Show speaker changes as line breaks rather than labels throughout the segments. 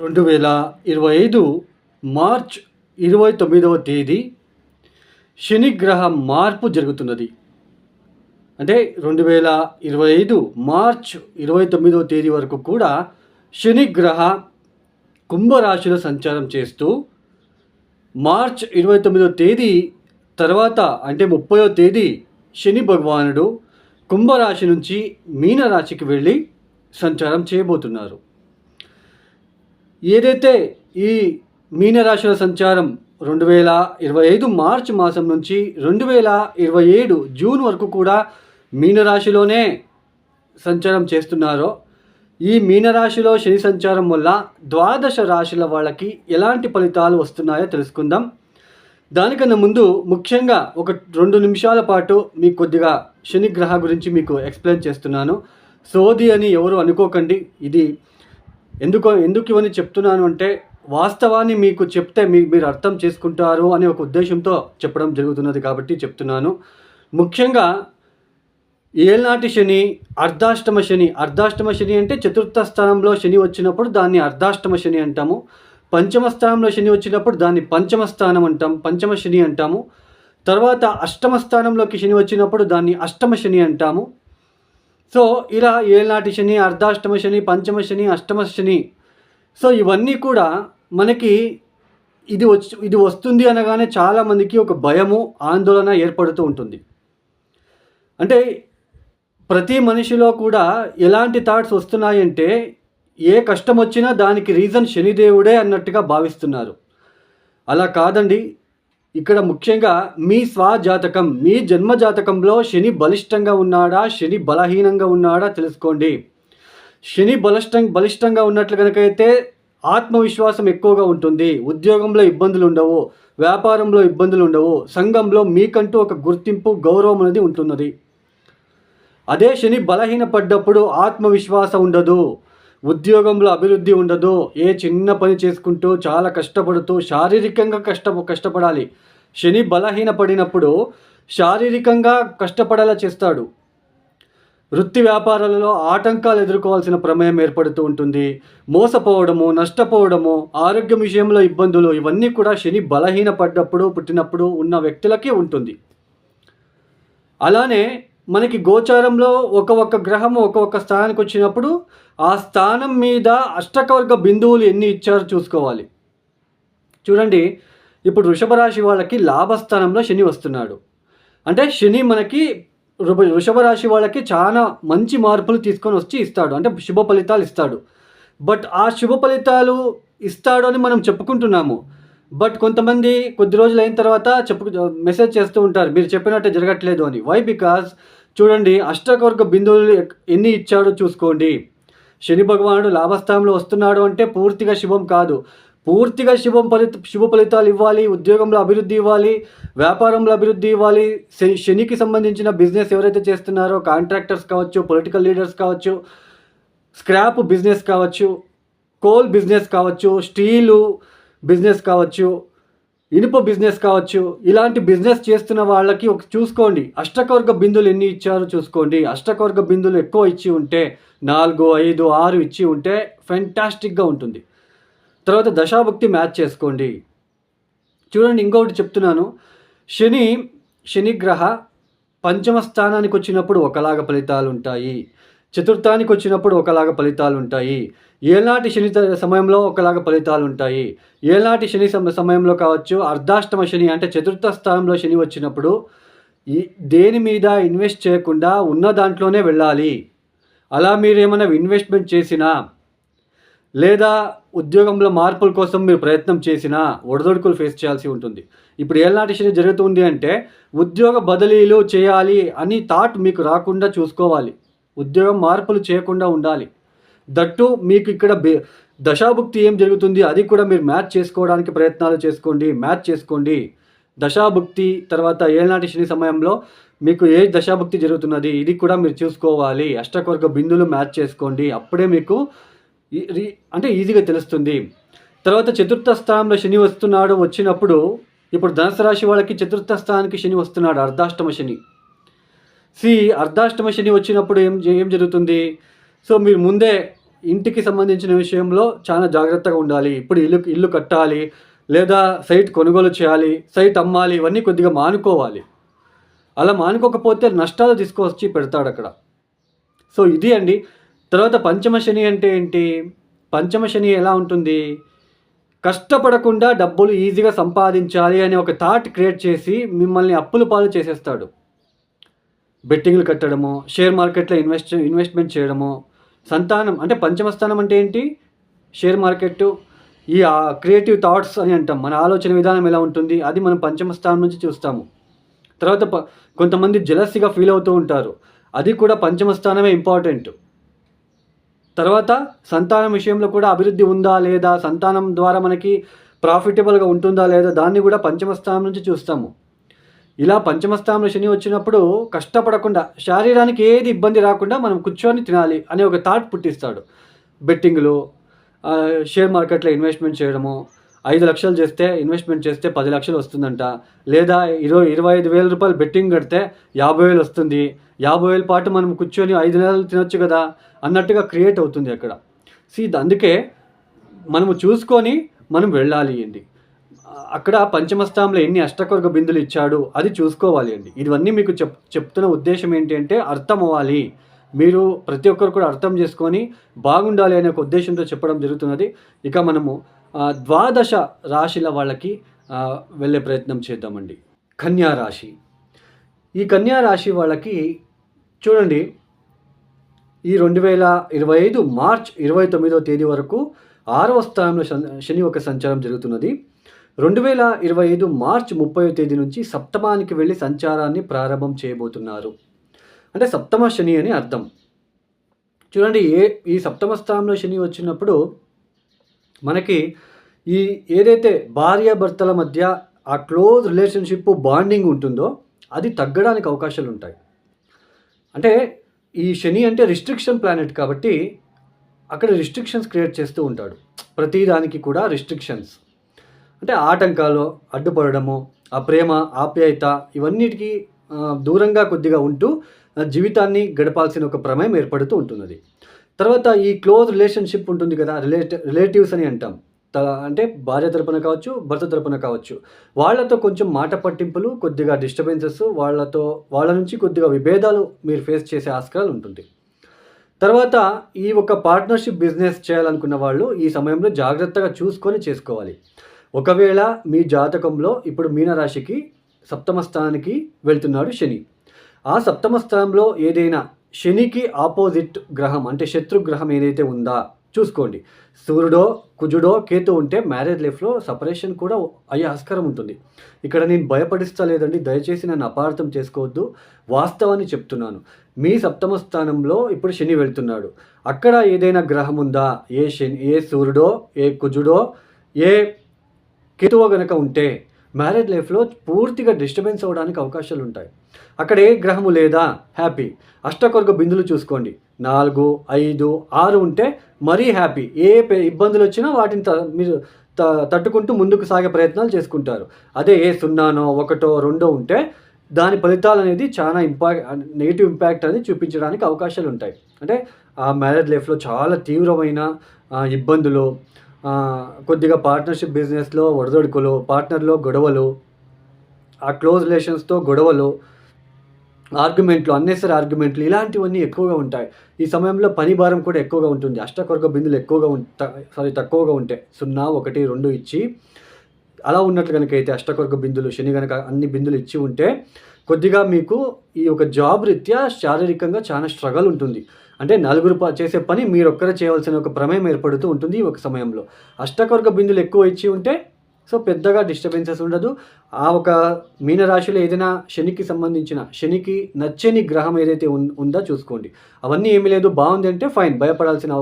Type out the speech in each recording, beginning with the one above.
రెండు వేల ఇరవై ఐదు మార్చ్ ఇరవై తొమ్మిదవ తేదీ శనిగ్రహ మార్పు జరుగుతున్నది. అంటే రెండు వేల ఇరవై ఐదు మార్చ్ ఇరవై తొమ్మిదవ తేదీ వరకు కూడా శనిగ్రహ కుంభరాశిలో సంచారం చేస్తూ మార్చ్ ఇరవై తొమ్మిదవ తేదీ తర్వాత అంటే ముప్పయో తేదీ శని భగవానుడు కుంభరాశి నుంచి మీనరాశికి వెళ్ళి సంచారం చేయబోతున్నారు. ఏదైతే ఈ మీనరాశుల సంచారం రెండు వేల ఇరవై ఐదు మార్చ్ మాసం నుంచి రెండు వేల ఇరవై ఏడు జూన్ వరకు కూడా మీనరాశిలోనే సంచారం చేస్తున్నారో ఈ మీనరాశిలో శని సంచారం వల్ల ద్వాదశ రాశుల వాళ్ళకి ఎలాంటి ఫలితాలు వస్తున్నాయో తెలుసుకుందాం. దానికన్నా ముందు ముఖ్యంగా ఒక రెండు నిమిషాల పాటు మీకు కొద్దిగా శని గ్రహ గురించి మీకు ఎక్స్ప్లెయిన్ చేస్తున్నాను. సోది అని ఎవరు అనుకోకండి. ఇది ఎందుకో ఎందుకు ఇవన్నీ చెప్తున్నాను అంటే వాస్తవాన్ని మీకు చెప్తే మీ మీరు అర్థం చేసుకుంటారు అనే ఒక ఉద్దేశంతో చెప్పడం జరుగుతున్నది కాబట్టి చెప్తున్నాను. ముఖ్యంగా ఏళ్ళనాటి శని అర్ధాష్టమ శని అర్ధాష్టమ శని అంటే చతుర్థ స్థానంలో శని వచ్చినప్పుడు దాన్ని అర్ధాష్టమ శని అంటాము. పంచమ స్థానంలో శని వచ్చినప్పుడు దాన్ని పంచమ స్థానం అంటాం పంచమ శని అంటాము. తర్వాత అష్టమ స్థానంలోకి శని వచ్చినప్పుడు దాన్ని అష్టమ శని అంటాము. సో ఇలా ఏళ్ళనాటి శని అర్ధాష్టమ శని పంచమ శని అష్టమ శని. సో ఇవన్నీ కూడా మనకి ఇది వచ్చి ఇది వస్తుంది అనగానే చాలామందికి ఒక భయము ఆందోళన ఏర్పడుతూ ఉంటుంది. అంటే ప్రతి మనిషిలో కూడా ఎలాంటి థాట్స్ వస్తున్నాయంటే ఏ కష్టం వచ్చినా దానికి రీజన్ శనిదేవుడే అన్నట్టుగా భావిస్తున్నారు. అలా కాదండి. ఇక్కడ ముఖ్యంగా మీ స్వజాతకం మీ జన్మ జాతకంలో శని బలిష్టంగా ఉన్నాడా శని బలహీనంగా ఉన్నాడా తెలుసుకోండి. శని బలిష్టం బలిష్టంగా ఉన్నట్లు కనుకైతే ఆత్మవిశ్వాసం ఎక్కువగా ఉంటుంది. ఉద్యోగంలో ఇబ్బందులు ఉండవు వ్యాపారంలో ఇబ్బందులు ఉండవు సంఘంలో మీకంటూ ఒక గుర్తింపు గౌరవం అనేది ఉంటున్నది. అదే శని బలహీనపడ్డప్పుడు ఆత్మవిశ్వాసం ఉండదు. ఉద్యోగంలో అభివృద్ధి ఉండదు ఏ చిన్న పని చేసుకుంటూ చాలా కష్టపడుతూ శారీరకంగా కష్ట కష్టపడాలి. శని బలహీనపడినప్పుడు శారీరకంగా కష్టపడేలా చేస్తాడు. వృత్తి వ్యాపారాలలో ఆటంకాలు ఎదుర్కోవాల్సిన ప్రమేయం ఏర్పడుతూ ఉంటుంది. మోసపోవడము నష్టపోవడము ఆరోగ్యం విషయంలో ఇబ్బందులు ఇవన్నీ కూడా శని బలహీనపడ్డప్పుడు పుట్టినప్పుడు ఉన్న వ్యక్తులకే ఉంటుంది. అలానే మనకి గోచారంలో ఒక ఒక్క గ్రహం ఒక స్థానానికి వచ్చినప్పుడు ఆ స్థానం మీద అష్టకవర్గ బిందువులు ఎన్ని ఇచ్చారో చూసుకోవాలి. చూడండి ఇప్పుడు వృషభ రాశి వాళ్ళకి లాభస్థానంలో శని వస్తున్నాడు. అంటే శని మనకి వృషభ రాశి వాళ్ళకి చాలా మంచి మార్పులు తీసుకొని వచ్చి ఇస్తాడు. అంటే శుభ ఫలితాలు ఇస్తాడు. బట్ ఆ శుభ ఫలితాలు ఇస్తాడు అని మనం చెప్పుకుంటున్నాము. బట్ కొంతమంది కొద్ది రోజులు అయిన తర్వాత చెప్పు మెసేజ్ చేస్తూ ఉంటారు మీరు చెప్పినట్టే జరగట్లేదు అని. వై బికాస్ చూడండి అష్టకవర్గ బిందువులు ఎన్ని ఇచ్చాడో చూసుకోండి. శని భగవానుడు లాభస్థానంలో వస్తున్నాడు అంటే పూర్తిగా శుభం కాదు. పూర్తిగా శుభం ఫలిత శుభ ఫలితాలు ఇవ్వాలి ఉద్యోగంలో అభివృద్ధి ఇవ్వాలి వ్యాపారంలో అభివృద్ధి ఇవ్వాలి. శనికి సంబంధించిన బిజినెస్ ఎవరైతే చేస్తున్నారో కాంట్రాక్టర్స్ కావచ్చు పొలిటికల్ లీడర్స్ కావచ్చు స్క్రాప్ బిజినెస్ కావచ్చు కోల్ బిజినెస్ కావచ్చు స్టీలు బిజినెస్ కావచ్చు ఇనుప బిజినెస్ కావచ్చు ఇలాంటి బిజినెస్ చేస్తున్న వాళ్ళకి ఒక చూసుకోండి. అష్టకవర్గ బిందులు ఎన్ని ఇచ్చారో చూసుకోండి. అష్టకవర్గ బిందులు ఎక్కువ ఇచ్చి ఉంటే నాలుగు ఐదు ఆరు ఇచ్చి ఉంటే ఫెంటాస్టిక్గా ఉంటుంది. తర్వాత దశాభక్తి మ్యాచ్ చేసుకోండి. చూడండి ఇంకొకటి చెప్తున్నాను. శని శనిగ్రహ పంచమ స్థానానికి వచ్చినప్పుడు ఒకలాగా ఫలితాలు ఉంటాయి. చతుర్థానికి వచ్చినప్పుడు ఒకలాగా ఫలితాలు ఉంటాయి ఏనాటి శని సమయంలో ఒకలాగా ఫలితాలు ఉంటాయి ఏనాటి శని సమ- సమయంలో కావచ్చు అర్ధాష్టమ శని అంటే చతుర్థ స్థానంలో శని వచ్చినప్పుడు ఈ దేని మీద ఇన్వెస్ట్ చేయకుండా ఉన్న దాంట్లోనే వెళ్ళాలి. అలా మీరేమైనా ఇన్వెస్ట్మెంట్ చేసినా లేదా ఉద్యోగంలో మార్పుల కోసం మీరు ప్రయత్నం చేసినా ఒడదొడుకులు ఫేస్ చేయాల్సి ఉంటుంది. ఇప్పుడు ఏళ్ళనాటి శని జరుగుతుంది అంటే ఉద్యోగ బదిలీలు చేయాలి అని థాట్ మీకు రాకుండా చూసుకోవాలి. ఉద్యోగం మార్పులు చేయకుండా ఉండాలి. దట్టు మీకు ఇక్కడ బే దశాభుక్తి ఏం జరుగుతుంది? అది కూడా మీరు మ్యాచ్ చేసుకోవడానికి ప్రయత్నాలు చేసుకోండి మ్యాచ్ చేసుకోండి. దశాభుక్తి తర్వాత ఏనాటి శని సమయంలో మీకు ఏ దశాభుక్తి జరుగుతున్నది? ఇది కూడా మీరు చూసుకోవాలి. అష్టకవర్గ బిందులు మ్యాచ్ చేసుకోండి. అప్పుడే మీకు ఈ- అంటే ఈజీగా తెలుస్తుంది. తర్వాత చతుర్థ స్థానంలో శని వస్తున్నాడు వచ్చినప్పుడు ఇప్పుడు ధనుసు రాశి వాళ్ళకి చతుర్థ స్థానానికి శని వస్తున్నాడు అర్ధాష్టమ శని. సి అర్ధాష్టమ శని వచ్చినప్పుడు ఏం ఏం జరుగుతుంది? సో మీరు ముందే ఇంటికి సంబంధించిన విషయంలో చాలా జాగ్రత్తగా ఉండాలి. ఇప్పుడు ఇల్లు ఇల్లు కట్టాలి లేదా సైట్ కొనుగోలు చేయాలి సైట్ అమ్మాలి ఇవన్నీ కొద్దిగా మానుకోవాలి. అలా మానుకోకపోతే నష్టాలు తీసుకొచ్చి పెడతాడు అక్కడ సో ఇది అండి. తర్వాత పంచమ శని అంటే ఏంటి? పంచమ శని ఎలా ఉంటుంది? కష్టపడకుండా డబ్బులు ఈజీగా సంపాదించాలి అనే ఒక థాట్ క్రియేట్ చేసి మిమ్మల్ని అప్పుల పాలు చేసేస్తాడు. బెట్టింగ్లు కట్టడము షేర్ మార్కెట్లో ఇన్వెస్ట్ ఇన్వెస్ట్మెంట్ చేయడము సంతానం అంటే పంచమస్థానం అంటే ఏంటి? షేర్ మార్కెట్ ఈ క్రియేటివ్ థాట్స్ అని అంటాం. మన ఆలోచన విధానం ఎలా ఉంటుంది? అది మనం పంచమస్థానం నుంచి చూస్తాము. తర్వాత ప కొంతమంది జలస్గా ఫీల్ అవుతూ ఉంటారు. అది కూడా పంచమస్థానమే ఇంపార్టెంట్ తర్వాత సంతానం విషయంలో కూడా అభివృద్ధి ఉందా లేదా? సంతానం ద్వారా మనకి ప్రాఫిటబుల్గా ఉంటుందా లేదా? దాన్ని కూడా పంచమస్థానం నుంచి చూస్తాము. ఇలా పంచమ శని వచ్చినప్పుడు కష్టపడకుండా శరీరానికి ఏది ఇబ్బంది రాకుండా మనం కూర్చొని తినాలి అనే ఒక థాట్ పుట్టిస్తాడు. బెట్టింగ్లు షేర్ మార్కెట్లో ఇన్వెస్ట్మెంట్ చేయడము ఐదు లక్షలు చేస్తే ఇన్వెస్ట్మెంట్ చేస్తే పది లక్షలు వస్తుందంట. లేదా ఇరవై ఇరవై ఐదు వేల రూపాయలు బెట్టింగ్ కడితే యాభై వేలు వస్తుంది. యాభై వేల పాటు మనం కూర్చొని ఐదు నెలలు తినొచ్చు కదా అన్నట్టుగా క్రియేట్ అవుతుంది అక్కడ. సీ అందుకే మనము చూసుకొని మనం వెళ్ళాలి అండి అక్కడ పంచమస్థానంలో ఎన్ని అష్టకొరగ బిందులు ఇచ్చాడు అది చూసుకోవాలి అండి. ఇవన్నీ మీకు చెప్ చెప్తున్న ఉద్దేశం ఏంటి అంటే అర్థం అవ్వాలి మీరు ప్రతి ఒక్కరు కూడా అర్థం చేసుకొని బాగుండాలి అనే ఒక ఉద్దేశంతో చెప్పడం జరుగుతున్నది. ఇక మనము ద్వాదశ రాశిల వాళ్ళకి వెళ్ళే ప్రయత్నం చేద్దామండి. కన్యా రాశి. ఈ కన్యా రాశి వాళ్ళకి చూడండి ఈ రెండు వేల ఇరవై ఐదు మార్చ్ ఇరవై తొమ్మిదో తేదీ వరకు ఆరవ స్థానంలో శని ఒక సంచారం జరుగుతున్నది. రెండు వేల ఇరవై ఐదు మార్చ్ ముప్పై తేదీ నుంచి సప్తమానికి వెళ్ళి సంచారాన్ని ప్రారంభం చేయబోతున్నారు. అంటే సప్తమ శని అని అర్థం. చూడండి ఏ ఈ సప్తమ స్థానంలో శని వచ్చినప్పుడు మనకి ఈ ఏదైతే భార్యాభర్తల మధ్య ఆ క్లోజ్ రిలేషన్షిప్ బాండింగ్ ఉంటుందో అది తగ్గడానికి అవకాశాలు ఉంటాయి. అంటే ఈ శని అంటే రిస్ట్రిక్షన్ ప్లానెట్ కాబట్టి అక్కడ రిస్ట్రిక్షన్స్ క్రియేట్ చేస్తూ ఉంటాడు. ప్రతిదానికి కూడా రిస్ట్రిక్షన్స్. అంటే ఆటంకాలు అడ్డుపడడము ఆ ప్రేమ ఆప్యాయత ఇవన్నిటికీ దూరంగా కొద్దిగా ఉంటూ జీవితాన్ని గడపాల్సిన ఒక ప్రమేయం ఏర్పడుతూ ఉంటున్నది. తర్వాత ఈ క్లోజ్ రిలేషన్షిప్ ఉంటుంది కదా రిలేట్ రిలేటివ్స్ అని అంటాం. త- అంటే భార్య తరపున కావచ్చు భర్త తరపున కావచ్చు. వాళ్ళతో కొంచెం మాట పట్టింపులు కొద్దిగా డిస్టర్బెన్సెస్ వాళ్ళతో వాళ్ళ నుంచి కొద్దిగా విభేదాలు మీరు ఫేస్ చేసే ఆస్కారాలు ఉంటుంది తర్వాత ఈ ఒక పార్ట్నర్షిప్ బిజినెస్ చేయాలనుకున్న వాళ్ళు ఈ సమయంలో జాగ్రత్తగా చూసుకొని చేసుకోవాలి. ఒకవేళ మీ జాతకంలో ఇప్పుడు మీనరాశికి సప్తమ స్థానానికి వెళ్తున్నాడు శని. ఆ సప్తమ స్థానంలో ఏదైనా శనికి ఆపోజిట్ గ్రహం అంటే శత్రు గ్రహం ఏదైతే ఉందా చూసుకోండి. సూర్యుడో కుజుడో కేతు ఉంటే మ్యారేజ్ లైఫ్లో సపరేషన్ కూడా అయ్యే ఆస్కారం ఉంటుంది. ఇక్కడ నేను భయపడిస్తా లేదండి దయచేసి నన్ను అపార్థం చేసుకోవద్దు. వాస్తవాన్ని చెప్తున్నాను. మీ సప్తమ స్థానంలో ఇప్పుడు శని వెళ్తున్నాడు. అక్కడ ఏదైనా గ్రహం ఉందా? ఏ శని ఏ సూర్యుడో ఏ కుజుడో ఏ కేతువు గనక ఉంటే మ్యారేజ్ లైఫ్లో పూర్తిగా డిస్టర్బెన్స్ అవ్వడానికి అవకాశాలు ఉంటాయి. అక్కడ ఏ గ్రహము లేదా హ్యాపీ అష్టకొరగ బిందులు చూసుకోండి. నాలుగు ఐదు ఆరు ఉంటే మరీ హ్యాపీ ఏ ఇబ్బందులు వచ్చినా వాటిని త- మీరు త- తట్టుకుంటూ ముందుకు సాగే ప్రయత్నాలు చేసుకుంటారు. అదే ఏ సున్నానో ఒకటో రెండో ఉంటే దాని ఫలితాలు అనేది చాలా ఇంపాక్ట్ నెగిటివ్ ఇంపాక్ట్ అనేది చూపించడానికి అవకాశాలు ఉంటాయి. అంటే ఆ మ్యారేజ్ లైఫ్లో చాలా తీవ్రమైన ఇబ్బందులు కొద్దిగా పార్ట్నర్షిప్ బిజినెస్లో ఒడదొడుకులు పార్ట్నర్లో గొడవలు ఆ క్లోజ్ రిలేషన్స్తో గొడవలు ఆర్గ్యుమెంట్లు అన్నెసరీ ఆర్గ్యుమెంట్లు ఇలాంటివన్నీ ఎక్కువగా ఉంటాయి. ఈ సమయంలో పని భారం కూడా ఎక్కువగా ఉంటుంది. అష్టకొరక బిందులు ఎక్కువగా ఉంటాయి సారీ తక్కువగా ఉంటాయి సున్నా ఒకటి రెండు ఇచ్చి అలా ఉన్నట్లు కనుక అయితే అష్టకొరక బిందులు శని కనుక అన్ని బిందులు ఇచ్చి ఉంటే కొద్దిగా మీకు ఈ యొక్క జాబ్ రీత్యా శారీరకంగా చాలా స్ట్రగల్ ఉంటుంది. అంటే నలుగురు ప- చేసే పని మీరు ఒక్కరే చేయవలసిన ఒక ప్రమేయం ఏర్పడుతూ ఉంటుంది ఒక సమయంలో. అష్టకవర్గ బిందులు ఎక్కువ ఇచ్చి ఉంటే సో పెద్దగా డిస్టర్బెన్సెస్ ఉండదు. ఆ ఒక మీనరాశిలో ఏదైనా శనికి సంబంధించిన శనికి నచ్చని గ్రహం ఏదైతే ఉన్- ఉందో చూసుకోండి. అవన్నీ ఏమీ లేదు బాగుంది అంటే ఫైన్ భయపడాల్సిన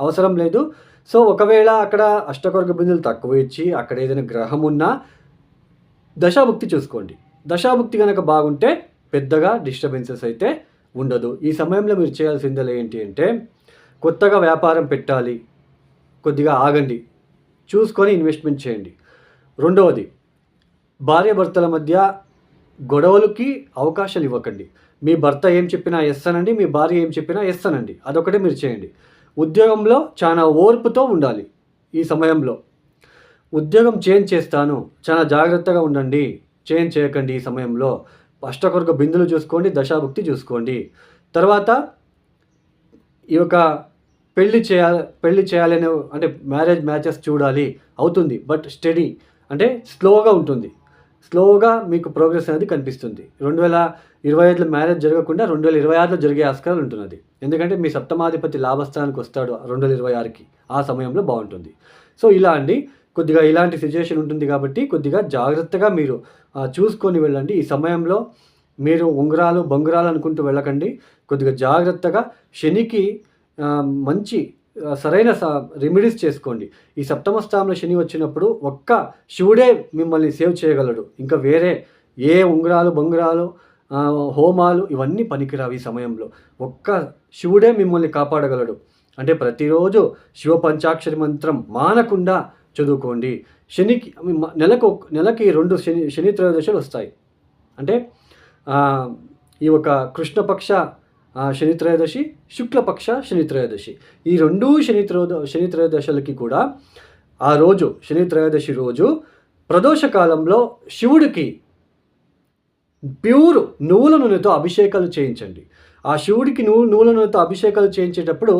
అవసరం లేదు. సో ఒకవేళ అక్కడ అష్టకొరక బిందులు తక్కువ ఇచ్చి అక్కడ ఏదైనా గ్రహం ఉన్నా దశాభుక్తి చూసుకోండి. దశాభుక్తి కనుక బాగుంటే పెద్దగా డిస్టర్బెన్సెస్ అయితే ఉండదు. ఈ సమయంలో మీరు చేయాల్సిందలు ఏంటి అంటే కొత్తగా వ్యాపారం పెట్టాలి కొద్దిగా ఆగండి చూసుకొని ఇన్వెస్ట్మెంట్ చేయండి. రెండవది భార్యాభర్తల మధ్య గొడవలకి అవకాశాలు ఇవ్వకండి. మీ భర్త ఏం చెప్పినా ఎస్ అనండి మీ భార్య ఏం చెప్పినా ఎస్ అనండి. అదొకటే మీరు చేయండి. ఉద్యోగంలో చాలా ఓర్పుతో ఉండాలి ఈ సమయంలో. ఉద్యోగం చేంజ్ చేస్తాను చాలా జాగ్రత్తగా ఉండండి చేంజ్ చేయకండి ఈ సమయంలో. అష్టకొరక బిందులు చూసుకోండి దశాభుక్తి చూసుకోండి. తర్వాత ఈ యొక్క పెళ్ళి చేయాలి పెళ్ళి చేయాలని అంటే మ్యారేజ్ మ్యాచెస్ చూడాలి అవుతుంది. బట్ స్టడీ అంటే స్లోగా ఉంటుంది. స్లోగా మీకు ప్రోగ్రెస్ అనేది కనిపిస్తుంది. రెండు వేల ఇరవై ఐదులో మ్యారేజ్ జరగకుండా రెండు వేల ఇరవై ఆరులో జరిగే ఆస్కారం ఉంటున్నది. ఎందుకంటే మీ సప్తమాధిపతి లాభస్థానానికి వస్తాడు రెండు వేల ఇరవై ఆరుకి. ఆ సమయంలో బాగుంటుంది. సో ఇలా అండి. కొద్దిగా ఇలాంటి సిచ్యుయేషన్ ఉంటుంది కాబట్టి కొద్దిగా జాగ్రత్తగా మీరు చూసుకొని వెళ్ళండి. ఈ సమయంలో మీరు ఉంగరాలు బొంగరాలు అనుకుంటూ వెళ్ళకండి. కొద్దిగా జాగ్రత్తగా శనికి మంచి సరైన రెమెడీస్ చేసుకోండి. ఈ సప్తమ స్థానంలో శని వచ్చినప్పుడు ఒక్క శివుడే మిమ్మల్ని సేవ్ చేయగలడు. ఇంకా వేరే ఏ ఉంగరాలు బొంగరాలు హోమాలు ఇవన్నీ పనికిరావు ఈ సమయంలో. ఒక్క శివుడే మిమ్మల్ని కాపాడగలడు. అంటే ప్రతిరోజు శివ పంచాక్షరి మంత్రం మానకుండా చదువుకోండి. శనికి నెలకు నెలకి రెండు శని శని త్రయోదశలు వస్తాయి. అంటే ఈ ఒక కృష్ణపక్ష శని త్రయోదశి శుక్లపక్ష శని త్రయోదశి. ఈ రెండు శని త్రయోద శని త్రయోదశలకి కూడా ఆ రోజు శని త్రయోదశి రోజు ప్రదోష కాలంలో శివుడికి ప్యూర్ నువ్వుల నూనెతో అభిషేకాలు చేయించండి. ఆ శివుడికి నువ్వు నువ్వుల నూనెతో అభిషేకాలు చేయించేటప్పుడు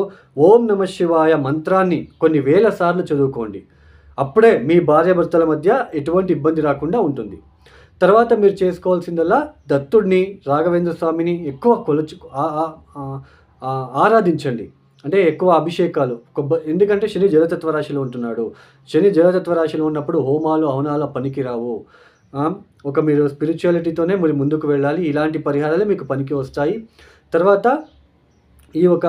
ఓం నమ శివాయ మంత్రాన్ని కొన్ని వేల సార్లు చదువుకోండి. అప్పుడే మీ భార్యాభర్తల మధ్య ఎటువంటి ఇబ్బంది రాకుండా ఉంటుంది. తర్వాత మీరు చేసుకోవాల్సిందల్లా దత్తుడిని రాఘవేంద్ర స్వామిని ఎక్కువ కొలుచు ఆరాధించండి. అంటే ఎక్కువ అభిషేకాలు కొబ్బరి ఎందుకంటే శని జలతత్వ రాశిలో ఉంటున్నాడు. శని జలతత్వ రాశిలో ఉన్నప్పుడు హోమాలు హవనాలు పనికిరావు రావు. ఒక మీరు స్పిరిచువాలిటీతోనే మీరు ముందుకు వెళ్ళాలి. ఇలాంటి పరిహారాలే మీకు పనికి వస్తాయి. తర్వాత ఈ ఒక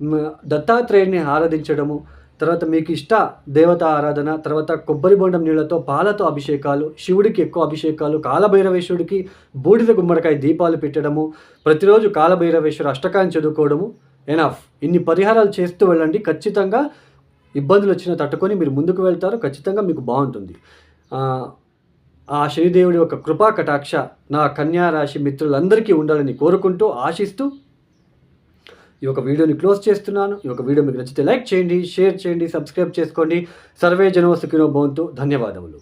మ్, దత్తాత్రేయుని ఆరాధించడము తర్వాత మీకు ఇష్ట దేవత ఆరాధన తర్వాత కొబ్బరి బొండం నీళ్ళతో పాలతో అభిషేకాలు శివుడికి ఎక్కువ అభిషేకాలు కాలభైరవేశ్వరుడికి బూడిద గుమ్మడికాయ దీపాలు పెట్టడము ప్రతిరోజు కాలభైరవేశ్వరు అష్టకాన్ని చదువుకోవడము ఎనఫ్ ఇన్ని పరిహారాలు చేస్తూ వెళ్ళండి. ఖచ్చితంగా ఇబ్బందులు వచ్చినా తట్టుకొని మీరు ముందుకు వెళ్తారు. ఖచ్చితంగా మీకు బాగుంటుంది. ఆ, ఆ శనిదేవుడి యొక్క కృపా కటాక్ష నా కన్యా రాశి మిత్రులందరికీ ఉండాలని కోరుకుంటూ ఆశిస్తూ ఈ యొక్క వీడియోని క్లోజ్ చేస్తున్నాను. ఈ యొక్క వీడియో మీకు నచ్చితే లైక్ చేయండి షేర్ చేయండి సబ్స్క్రైబ్ చేసుకోండి. సర్వే జనవసుకినో భవంతు. ధన్యవాదములు.